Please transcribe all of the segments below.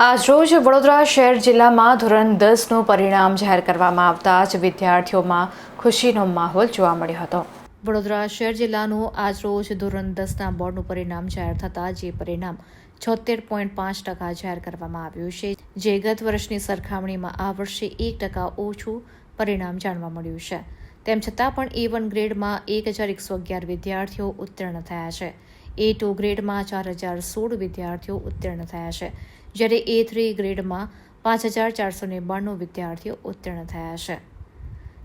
આજરોજ વડોદરા શહેર જિલ્લામાં ધોરણ દસનું પરિણામ જાહેર કરવામાં આવતા જ વિદ્યાર્થીઓમાં ખુશીનો માહોલ જોવા મળ્યો હતો. વડોદરા શહેર જિલ્લાનું આજરોજ ધોરણ દસના બોર્ડનું પરિણામ જાહેર થતાં જે પરિણામ છોતેર પોઈન્ટ પાંચ ટકા જાહેર કરવામાં આવ્યું છે, જે ગત વર્ષની સરખામણીમાં આ વર્ષે એક ટકા ઓછું પરિણામ જાણવા મળ્યું છે. તેમ છતાં પણ એ વન ગ્રેડમાં એક હજાર એકસો અગિયાર વિદ્યાર્થીઓ ઉત્તીર્ણ થયા છે. એ ટુ ગ્રેડમાં ચાર હજાર સોળ વિદ્યાર્થીઓ ઉત્તીર્ણ થયા છે જ્યારે એ થ્રી ગ્રેડમાં પાંચ હજાર ચારસો ને બાણું વિદ્યાર્થીઓ ઉત્તીર્ણ થયા છે.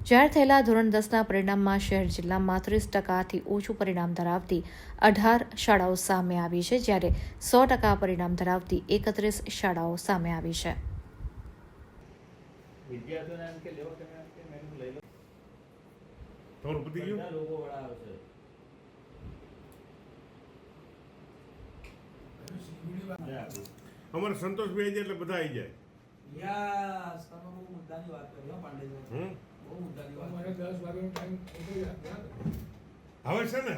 જાહેર થયેલા ધોરણ દસના પરિણામમાં શહેર જિલ્લામાં ત્રીસ ટકાથી ઓછું પરિણામ ધરાવતી અઢાર શાળાઓ સામે આવી છે જ્યારે સો ટકા પરિણામ ધરાવતી એકત્રીસ શાળાઓ સામે આવી છે. વિદ્યાર્થીઓને એમ કે લેવો તમે એમ કે મેનુ લઈ લો. થોડું પતી ગયું? લોકો વાળા આવશે લે આપું. અમારે સંતોષભાઈ એટલે બધા આવી જાય. યસ તમે બહુ મુદ્દાની વાત કરી હો પાંડેજી. હમ? બહુ મુદ્દાની વાત મને દસ વાગ્યાનો ટાઈમ થતો યાદ હવે છે ને?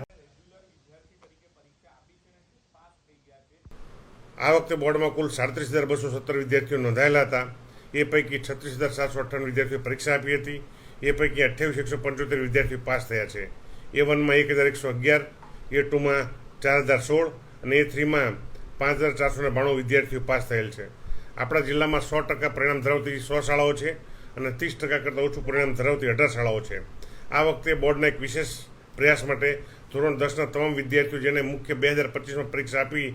આ વખતે બોર્ડમાં કુલ સાડત્રીસ હજાર બસો સત્તર વિદ્યાર્થીઓ નોંધાયેલા હતા. એ પૈકી છત્રીસ હજાર સાતસો અઠ્ઠાણું વિદ્યાર્થીઓ પરીક્ષા આપી હતી. એ પૈકી અઠ્યાવીસ એકસો પંચોતેર વિદ્યાર્થીઓ પાસ થયા છે. એ વનમાં એક હજાર એકસો અગિયાર એ ટુમાં ચાર હજાર સોળ અને એ થ્રીમાં પાંચ હજાર ચારસો ને બાણું વિદ્યાર્થીઓ પાસ થયેલ છે. આપણા જિલ્લામાં સો ટકા પરિણામ ધરાવતી સો શાળાઓ છે અને ત્રીસ ટકા કરતાં ઓછું પરિણામ ધરાવતી અઢાર શાળાઓ છે. આ વખતે બોર્ડના એક વિશેષ પ્રયાસ માટે ધોરણ દસના તમામ વિદ્યાર્થીઓ જેને મુખ્ય બે હજાર પચીસમાં પરીક્ષા આપી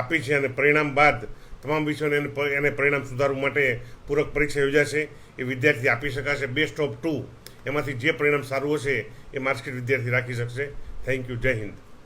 આપી છે અને પરિણામ બાદ તમામ વિષયોને એને એને પરિણામ સુધારવા માટે પૂરક પરીક્ષા યોજાશે એ વિદ્યાર્થી આપી શકાશે. બેસ્ટ ઓફ ટુ, એમાંથી જે પરિણામ સારું હશે એ માર્કશીટ વિદ્યાર્થી રાખી શકશે. Thank you. જય હિન્દ.